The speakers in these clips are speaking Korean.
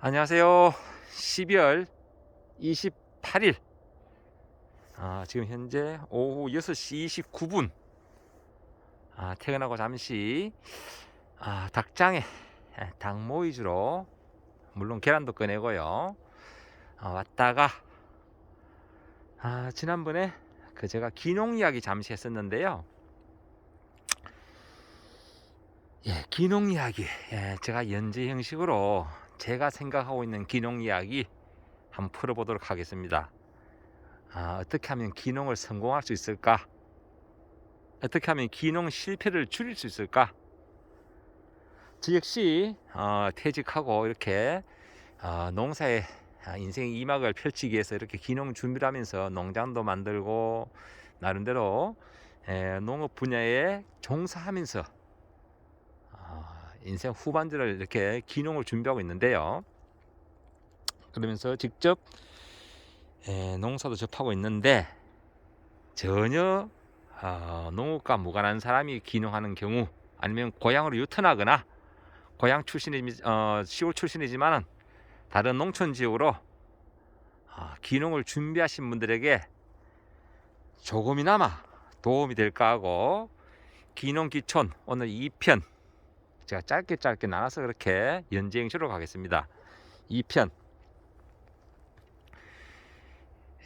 안녕하세요. 12월 28일. 아, 지금 현재 오후 6시 29분. 아, 퇴근하고 잠시 아, 닭장에 예, 닭 모이주로 물론 계란도 꺼내고요. 아, 왔다가 아, 지난번에 그 제가 기농 이야기 잠시 했었는데요. 예, 기농 이야기. 예, 제가 연재 형식으로 제가 생각하고 있는 기농 이야기 한번 풀어보도록 하겠습니다. 아, 어떻게 하면 기농을 성공할 수 있을까? 어떻게 하면 기농 실패를 줄일 수 있을까? 저 역시 어, 퇴직하고 이렇게 어, 농사에 아, 인생 이막을 펼치기 위해서 이렇게 기농 준비를 하면서 농장도 만들고 나름대로 에, 농업 분야에 종사하면서 아, 인생 후반전을 이렇게 기농을 준비하고 있는데요. 그러면서 직접 에, 농사도 접하고 있는데 전혀 어, 농업과 무관한 사람이 기농하는 경우 아니면 고향으로 유턴하거나 고향 출신이 어, 시골 출신이지만은 다른 농촌 지역으로 어, 기농을 준비하신 분들에게 조금이나마 도움이 될까 하고 기농 기촌 오늘 2편 제가 짧게 짧게 나눠서 그렇게 연재행시로 가겠습니다. 2편.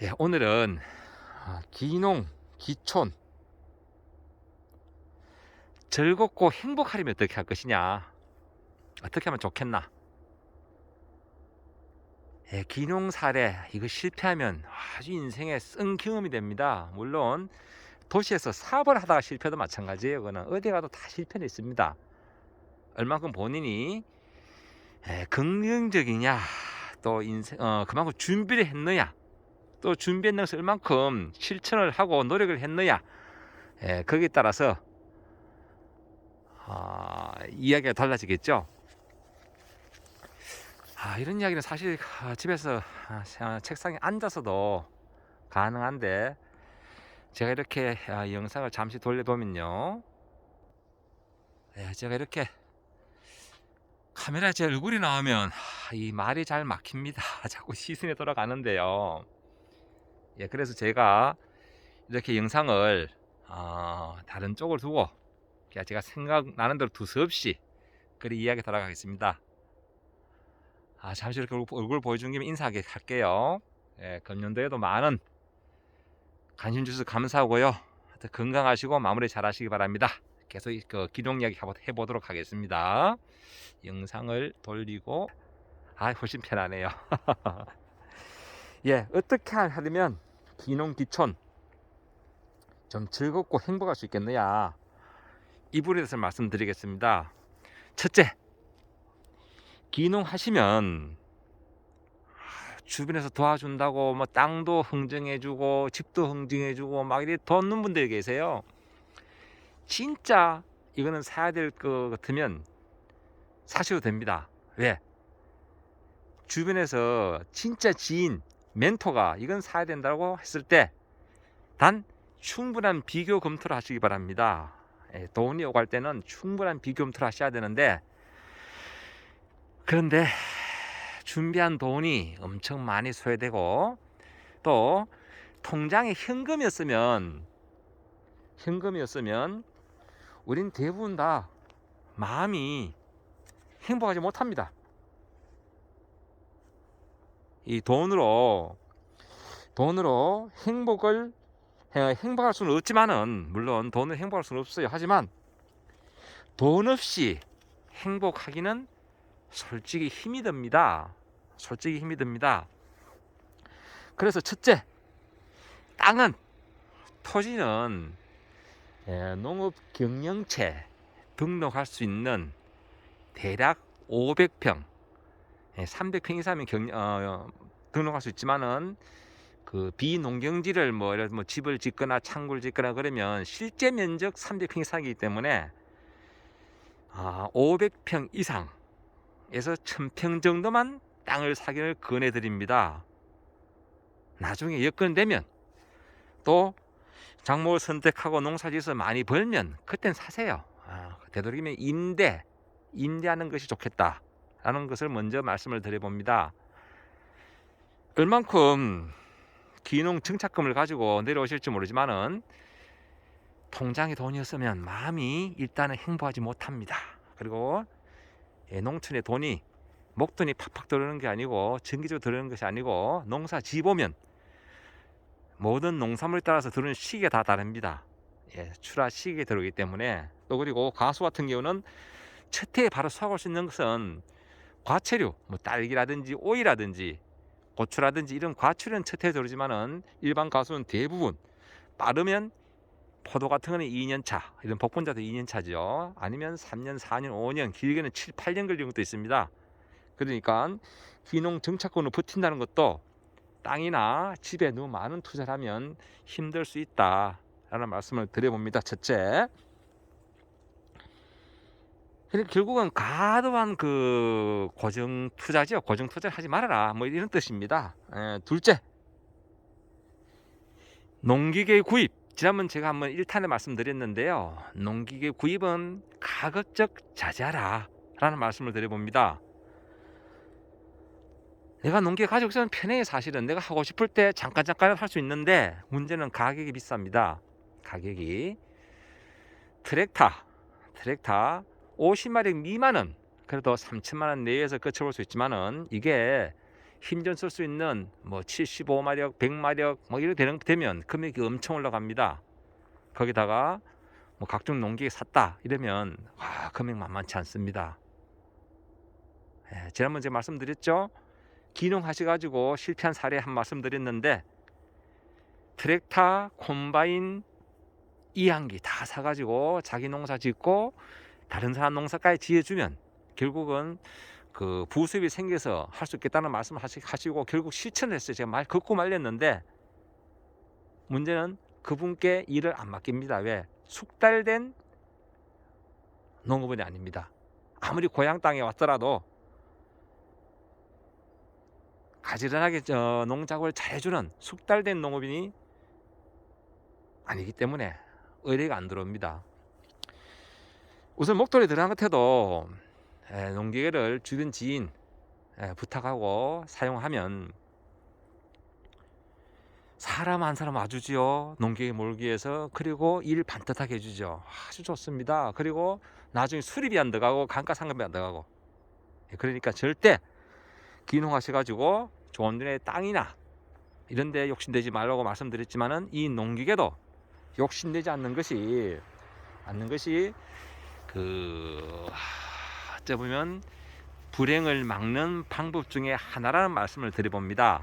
예, 오늘은 아, 기농 기촌. 즐겁고 행복하려면 어떻게 할 것이냐? 어떻게 하면 좋겠나? 예, 기농 사례 이거 실패하면 아주 인생의 쓴 경험이 됩니다. 물론 도시에서 사업을 하다가 실패도 마찬가지예요. 그거는 어디 가도 다 실패는 있습니다 얼만큼 본인이 에, 긍정적이냐 또 인생 어, 그만큼 준비를 했느냐 또 준비했는 것을 얼만큼 실천을 하고 노력을 했느냐 에, 거기에 따라서 아, 이야기가 달라지겠죠? 아, 이런 이야기는 사실 아, 집에서 아, 아, 책상에 앉아서도 가능한데 제가 이렇게 아, 영상을 잠시 돌려보면요. 네, 제가 이렇게 카메라에 제 얼굴이 나오면 하, 이 말이 잘 막힙니다. 자꾸 시선이 돌아가는데요. 예, 그래서 제가 이렇게 영상을 어, 다른 쪽을 두고 제가 생각나는 대로 두서없이 그리 이야기 돌아가겠습니다. 아, 잠시 이렇게 얼굴, 보여준 김에 인사하게 할게요. 예, 금년도에도 많은 관심 주셔서 감사하고요. 건강하시고 마무리 잘 하시기 바랍니다. 계속 그 기동 이야기 한번 해보도록 하겠습니다. 영상을 돌리고 아 훨씬 편하네요. 예, 어떻게 하려면 기농 기촌 좀 즐겁고 행복할 수 있겠느냐 이 부분에 대해서 말씀드리겠습니다. 첫째, 기농 하시면 주변에서 도와준다고 뭐 땅도 흥정해주고 집도 흥정해주고 막돈 없는 분들이 계세요. 진짜 이거는 사야 될 것 같으면 사셔도 됩니다. 왜? 주변에서 진짜 지인, 멘토가 이건 사야 된다고 했을 때 단 충분한 비교 검토를 하시기 바랍니다. 예, 돈이 오갈 때는 충분한 비교 검토를 하셔야 되는데 그런데 준비한 돈이 엄청 많이 소요되고 또 통장에 현금이었으면 현금이었으면 우린 대부분 다 마음이 행복하지 못합니다. 이 돈으로 돈으로 행복을 해- 행복할 수는 없지만은 물론 돈을 행복할 수는 없어요. 하지만 돈 없이 행복하기는 솔직히 힘이 듭니다. 솔직히 힘이 듭니다. 그래서 첫째 땅은 토지는 예, 농업 경영체 등록할 수 있는 대략 500평, 300평 이상이면 경, 어, 등록할 수 있지만은 그 비농경지를 뭐, 예를 뭐 집을 짓거나 창고를 짓거나 그러면 실제 면적 300평 이상이기 때문에 아, 500평 이상에서 1000평 정도만 땅을 사기를 권해 드립니다. 나중에 여건 되면 또 작목을 선택하고 농사지어서 많이 벌면 그땐 사세요. 아, 되도록이면 임대, 임대하는 것이 좋겠다. 라는 것을 먼저 말씀을 드려봅니다. 얼만큼 기농 증착금을 가지고 내려오실지 모르지만은 통장에 돈이 없으면 마음이 일단은 행복하지 못합니다. 그리고 예, 농촌에 돈이 목돈이 팍팍 들어오는 게 아니고 정기적으로 들어오는 것이 아니고 농사 지보면 모든 농산물에 따라서 들어오는 시기가 다 다릅니다. 예, 출하 시기에 들어오기 때문에 또 그리고 가수 같은 경우는 첫 해에 바로 수확할 수 있는 것은 과채류, 뭐 딸기라든지 오이라든지 고추라든지 이런 첫 해에 들어오지만은 일반 가수는 대부분 빠르면 포도 같은 거는 2년 차, 이런 복분자도 2년 차죠. 아니면 3년, 4년, 5년, 길게는 7, 8년 걸리는 것도 있습니다. 그러니까 기농 정착권을 버틴다는 것도 땅이나 집에 너무 많은 투자를 하면 힘들 수 있다라는 말씀을 드려봅니다. 첫째. 그리고 결국은 과도한 그 고정 투자죠. 고정 투자를 하지 말아라. 뭐 이런 뜻입니다. 에, 둘째. 농기계 구입. 지난번 제가 한번 1탄에 말씀드렸는데요. 농기계 구입은 가급적 자제하라. 라는 말씀을 드려봅니다. 내가 농기계 가지고 있으면 편해 사실은 내가 하고 싶을 때 잠깐 잠깐 할 수 있는데 문제는 가격이 비쌉니다. 가격이 트랙터 트랙터 50마력 미만은 그래도 3천만 원 내에서 거쳐볼 수 있지만은 이게 힘전 쓸 수 있는 뭐 75마력, 100마력 뭐 이렇게 되는 되면 금액이 엄청 올라갑니다. 거기다가 뭐 각종 농기계 샀다 이러면 와 금액 만만치 않습니다. 예, 지난번 제가 말씀드렸죠. 기농하셔가지고 실패한 사례 한 말씀 드렸는데 트랙터, 콤바인, 이항기 다 사가지고 자기 농사 짓고 다른 사람 농사까지 지어주면 결국은 그 부수입이 생겨서 할 수 있겠다는 말씀을 하시- 하시고 결국 실천을 했어요. 제가 말 걷고 말렸는데 문제는 그분께 일을 안 맡깁니다. 왜? 숙달된 농업원이 아닙니다. 아무리 고향 땅에 왔더라도 가지런하게 저 농작업을 잘해주는 숙달된 농업인이 아니기 때문에 의뢰가 안 들어옵니다. 우선 목돈이 들어간 것 해도 에, 농기계를 주변 지인 에, 부탁하고 사용하면 사람 한 사람 와주지요. 농기계 몰기 위해서 그리고 일 반듯하게 해주죠. 아주 좋습니다. 그리고 나중에 수리비 안 들어가고 감가상각비 안 들어가고 예, 그러니까 절대 기농하셔가지고 데에 땅이나 이런 데 욕심내지 말라고 말씀드렸지만은 이 농기계도 욕심내지 않는 것이 않는 것이 그 하, 어째 보면 불행을 막는 방법 중에 하나라는 말씀을 드려봅니다.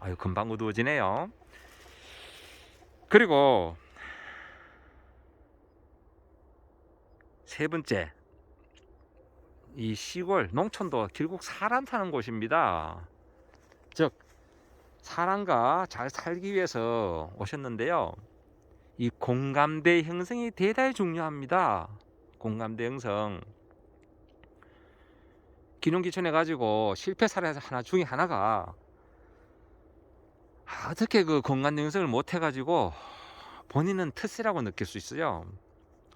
아유 금방 어두워지네요. 그리고 세 번째 이 시골 농촌도 결국 사람 사는 곳입니다. 즉 사람과 잘 살기 위해서 오셨는데요. 이 공감대 형성이 대단히 중요합니다. 공감대 형성. 기농기촌에 가지고 실패 사례 하나 중에 하나가 아, 어떻게 그 공감대 형성을 못 해가지고 본인은 특세라고 느낄 수 있어요.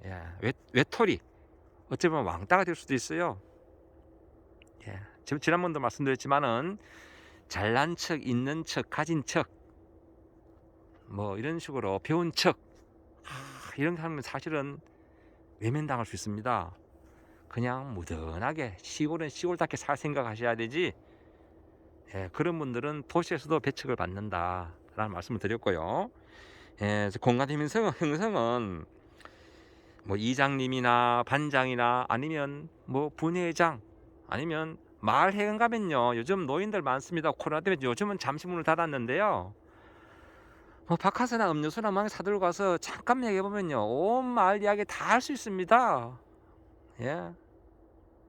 예, 외, 외톨이 어찌 보면 왕따가 될 수도 있어요. 예, 지난번도 말씀드렸지만은 잘난 척, 있는 척, 가진 척, 뭐 이런 식으로 배운 척, 아, 이런 사람은 사실은 외면당할 수 있습니다. 그냥 무던하게 시골은 시골답게 살 생각하셔야 되지. 예, 그런 분들은 도시에서도 배척을 받는다라는 말씀을 드렸고요. 예, 공간 형성, 형성은 뭐 이장님이나 반장이나 아니면 뭐 분회장 아니면 마을 회관 가면요 요즘 노인들 많습니다. 코로나 때문에 요즘은 잠시 문을 닫았는데요. 뭐 박하스나 음료수나 막 사들고 가서 잠깐 얘기해 보면요 온 마을 이야기 다 할 수 있습니다. 예.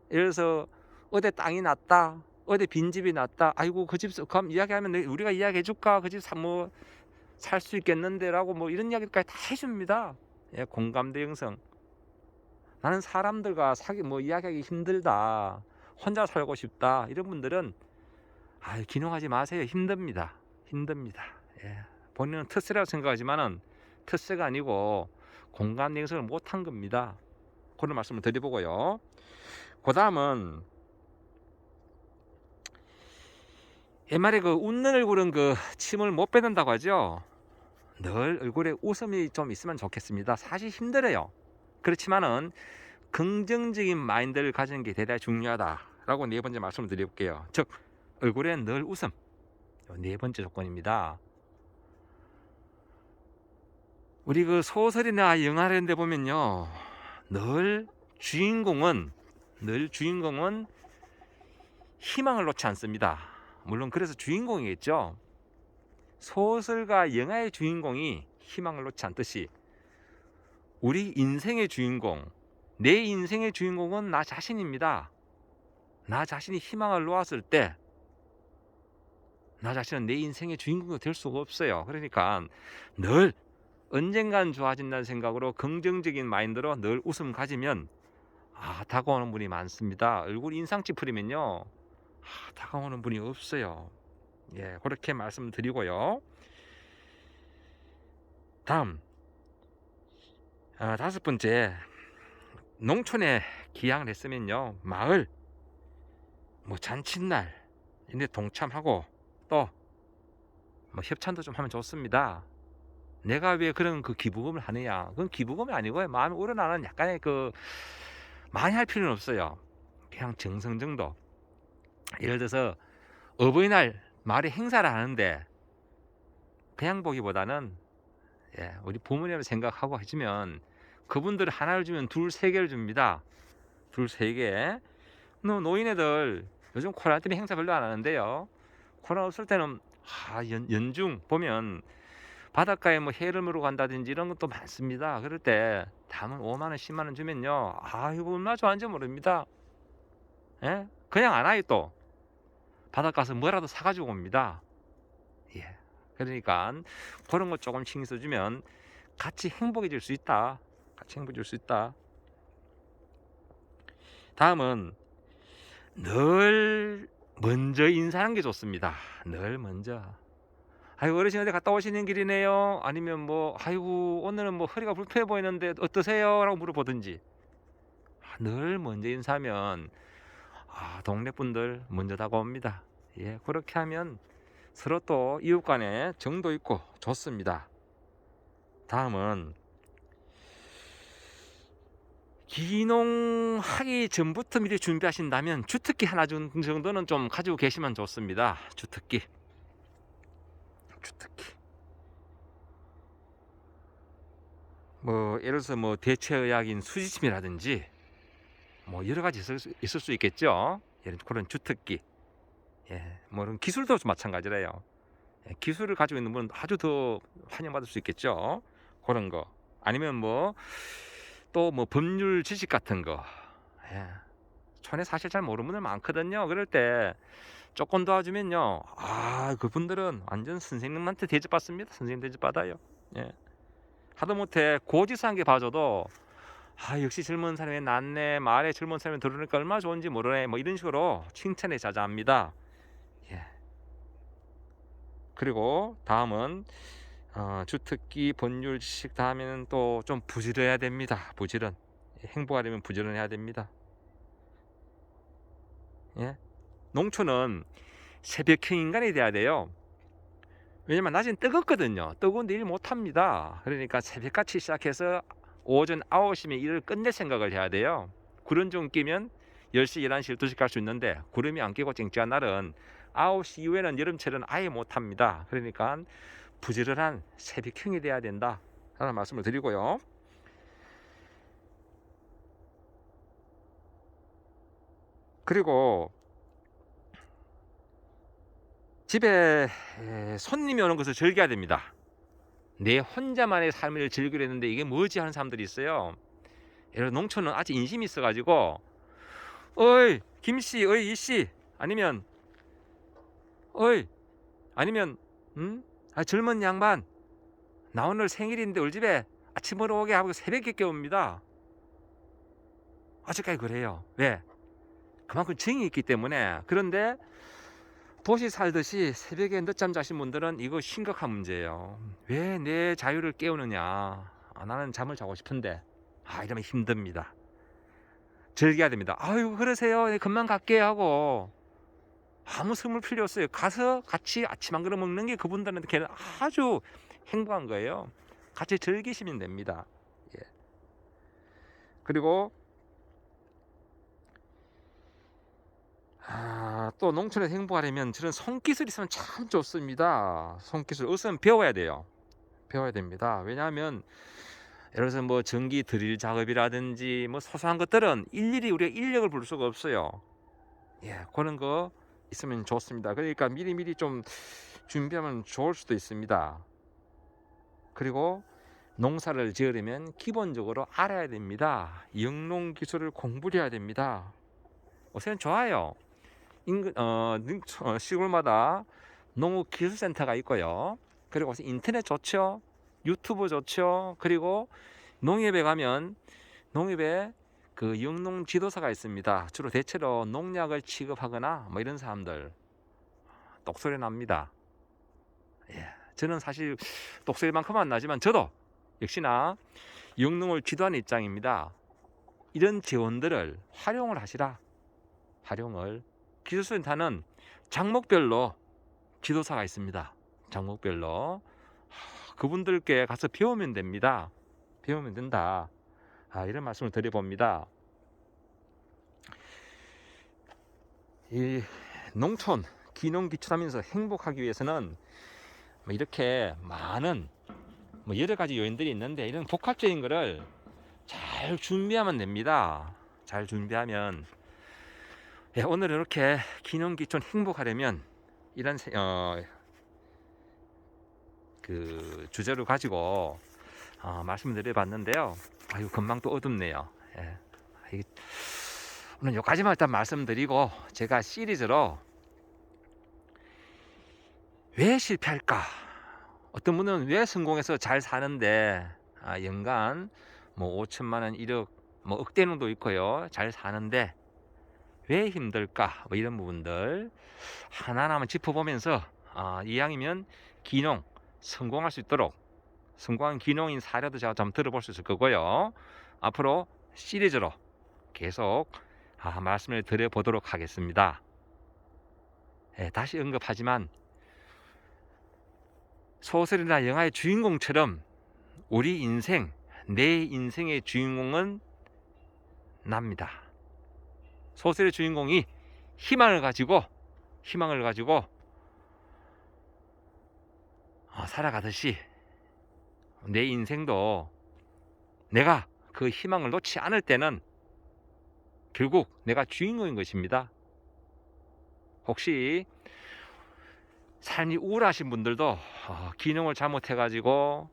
들어서 어디 땅이 났다 어디 빈집이 났다 아이고 그 집 그럼 이야기하면 내- 우리가 이야기해 줄까? 그 집 뭐 살 수 있겠는데라고 뭐 이런 이야기까지 다 해줍니다. 예 공감대 형성. 나는 사람들과 사기 뭐 이야기하기 힘들다 혼자 살고 싶다 이런 분들은 아, 기능하지 마세요. 힘듭니다. 힘듭니다. 예. 본인은 특수라고 생각하지만은 특수가 아니고 공간 냉성을 못한 겁니다. 그런 말씀을 드려보고요. 그 다음은 옛말에 그 웃는 얼굴은 그 침을 못 뱉는다고 하죠. 늘 얼굴에 웃음이 좀 있으면 좋겠습니다. 사실 힘들어요. 그렇지만은 긍정적인 마인드를 가지는 게 대단히 중요하다라고 네 번째 말씀을 드려볼게요. 즉 얼굴에 늘 웃음. 요네 번째 조건입니다. 우리 그 소설이나 영화 이런 데 보면요. 늘 주인공은 늘 주인공은 희망을 놓지 않습니다. 물론 그래서 주인공이겠죠. 소설과 영화의 주인공이 희망을 놓지 않듯이 우리 인생의 주인공, 내 인생의 주인공은 나 자신입니다. 나 자신이 희망을 놓았을 때, 나 자신은 내 인생의 주인공이 될 수가 없어요. 그러니까 늘 언젠간 좋아진다는 생각으로 긍정적인 마인드로 늘 웃음 가지면 아, 다가오는 분이 많습니다. 얼굴 인상 찌푸리면요. 아, 다가오는 분이 없어요. 예, 그렇게 말씀드리고요. 다음 아, 다섯 번째 농촌에 기양을 했으면요 마을 뭐 잔칫날 인데 동참하고 또 뭐 협찬도 좀 하면 좋습니다. 내가 왜 그런 그 기부금을 하느냐? 그건 기부금이 아니고요. 마음이 우러나는 약간의 그 많이 할 필요는 없어요. 그냥 정성 정도. 예를 들어서 어버이날 말이 행사를 하는데 그냥 보기보다는 예, 우리 부모님을 생각하고 해주면 그분들 하나를 주면 둘 세 개를 줍니다. 둘 세 개. 너 노인애들 요즘 코로나 때문에 행사 별로 안 하는데요. 코로나 없을 때는 아, 연, 연중 보면 바닷가에 뭐 해를 물어 간다든지 이런 것도 많습니다. 그럴 때 담은 5만 원, 10만 원 주면요. 아, 이거 얼마나 좋아하는지 모릅니다. 예? 그냥 안 와요 또. 바닷가 가서 뭐라도 사가지고 옵니다. 예. 그러니까 그런 거 조금 신경 써주면 같이 행복해질 수 있다. 같이 행복해질 수 있다. 다음은 늘 먼저 인사하는 게 좋습니다. 늘 먼저. 아이고 어르신 어디 갔다 오시는 길이네요. 아니면 뭐 아이고 오늘은 뭐 허리가 불편해 보이는데 어떠세요? 라고 물어보든지. 아, 늘 먼저 인사하면 아, 동네 분들 먼저 다가옵니다. 예, 그렇게 하면 서로 또 이웃 간에 정도 있고 좋습니다. 다음은 기농하기 전부터 미리 준비하신다면 주특기 하나 준 정도는 좀 가지고 계시면 좋습니다. 주특기. 주특기. 뭐 예를 들어서 뭐 대체의학인 수지침이라든지 뭐 여러 가지 있을 수, 있을 수 있겠죠. 예를 그런 주특기. 예, 뭐 그런 기술도 마찬가지래요. 예, 기술을 가지고 있는 분은 아주 더 환영받을 수 있겠죠. 그런 거. 아니면 뭐 또 뭐 법률 지식 같은 거. 예. 촌에 사실 잘 모르는 분들 많거든요. 그럴 때 조금 도와주면요. 아, 그분들은 완전 선생님한테 대접받습니다. 선생님 대접받아요. 예. 하다못해 고지사한 게 봐줘도 아 역시 젊은 사람이 낫네 말에 젊은 사람이 들으니까 얼마나 좋은지 모르네 뭐 이런 식으로 칭찬에 자자합니다 예. 그리고 다음은 어, 주특기 본율 지식 다음에는 또 좀 부지런해야 됩니다 부지런 행복하려면 부지런해야 됩니다 예. 농촌은 새벽형 인간이 돼야 돼요 왜냐면 낮엔 뜨겁거든요 뜨거운데 일 못합니다 그러니까 새벽같이 시작해서 오전 9시면 일을 끝낼 생각을 해야 돼요. 구름 좀 끼면 10시, 11시, 12시 갈 수 있는데 구름이 안 끼고 쨍쨍한 날은 9시 이후에는 여름철은 아예 못 합니다. 그러니까 부지런한 새벽형이 돼야 된다. 하는 말씀을 드리고요. 그리고 집에 손님이 오는 것을 즐겨야 됩니다. 내 혼자만의 삶을 즐기려 했는데 이게 뭐지 하는 사람들이 있어요. 예를 농촌은 아직 인심이 있어가지고 어이 김씨 어이 이씨 아니면 어이 아니면 음? 아, 젊은 양반 나 오늘 생일인데 우리 집에 아침으로 오게 하고 새벽에 깨웁니다. 아직까지 그래요. 왜? 그만큼 정이 있기 때문에 그런데 도시 살듯이 새벽에 늦잠 자신 분들은 이거 심각한 문제예요. 왜 내 자유를 깨우느냐? 아, 나는 잠을 자고 싶은데 아 이러면 힘듭니다. 즐겨야 됩니다. 아유 그러세요. 네, 금방 갈게 하고 아무 선물 필요 없어요. 가서 같이 아침 한 그릇 먹는 게 그분들한테 아주 행복한 거예요. 같이 즐기시면 됩니다. 예. 그리고 아, 또 농촌에서 행복하려면 저런 손기술이 있으면 참 좋습니다. 손기술 우선 배워야 돼요. 배워야 됩니다. 왜냐하면 예를 들어서 뭐 전기 드릴 작업이라든지 뭐 소소한 것들은 일일이 우리가 인력을 부를 수가 없어요. 예, 그런 거 있으면 좋습니다. 그러니까 미리미리 좀 준비하면 좋을 수도 있습니다. 그리고 농사를 지으려면 기본적으로 알아야 됩니다. 영농 기술을 공부해야 됩니다. 우선 좋아요. 인근 어, 능- 어, 시골마다 농업 기술센터가 있고요. 그리고 인터넷 좋죠. 유튜브 좋죠. 그리고 농협에 가면 농협에 그 영농 지도사가 있습니다. 주로 대체로 농약을 취급하거나 뭐 이런 사람들 똑소리 납니다. 예, 저는 사실 똑소리만큼은 안 나지만 저도 역시나 영농을 지도하는 입장입니다. 이런 지원들을 활용을 하시라. 활용을 기술센터는 장목별로 지도사가 있습니다. 장목별로 하, 그분들께 가서 배우면 됩니다. 배우면 된다. 아, 이런 말씀을 드려봅니다. 이 농촌 기농 기초하면서 행복하기 위해서는 뭐 이렇게 많은 뭐 여러 가지 요인들이 있는데 이런 복합적인 거를 잘 준비하면 됩니다. 잘 준비하면 예, 오늘 이렇게 기농 기촌 행복하려면 이런 세- 어, 그 주제를 가지고 어, 말씀드려 봤는데요. 아유 금방 또 어둡네요. 예. 이- 오늘 여기까지만 일단 말씀드리고 제가 시리즈로 왜 실패할까? 어떤 분은 왜 성공해서 잘 사는데 아, 연간 뭐 5천만 원, 1억, 뭐 억대는도 있고요. 잘 사는데 왜 힘들까? 뭐 이런 부분들 하나하나만 짚어보면서 아, 이왕이면 기농 성공할 수 있도록 성공한 기농인 사례도 제가 좀 들어볼 수 있을 거고요. 앞으로 시리즈로 계속 아, 말씀을 드려보도록 하겠습니다. 예, 다시 언급하지만 소설이나 영화의 주인공처럼 우리 인생, 내 인생의 주인공은 납니다. 소설의 주인공이 희망을 가지고 희망을 가지고 어, 살아가듯이 내 인생도 내가 그 희망을 놓지 않을 때는 결국 내가 주인공인 것입니다. 혹시 삶이 우울하신 분들도 어, 기능을 잘못해가지고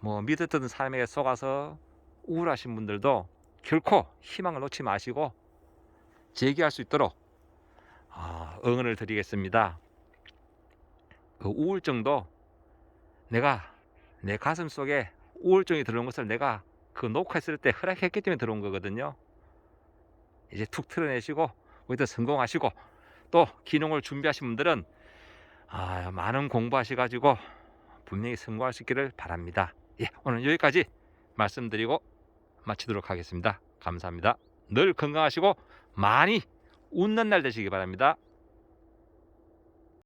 뭐 믿었던 사람에게 속아서 우울하신 분들도 결코 희망을 놓지 마시고 재기할 수 있도록 아, 응원을 드리겠습니다. 그 우울증도 내가 내 가슴 속에 우울증이 들어온 것을 내가 그 녹화했을 때 허락했기 때문에 들어온 거거든요. 이제 툭 틀어내시고 거기다 성공하시고 또 기능을 준비하신 분들은 아, 많은 공부하셔가지고 분명히 있기를 바랍니다. 예, 오늘 여기까지 말씀드리고 마치도록 하겠습니다. 감사합니다. 늘 건강하시고 많이 웃는 날 되시기 바랍니다.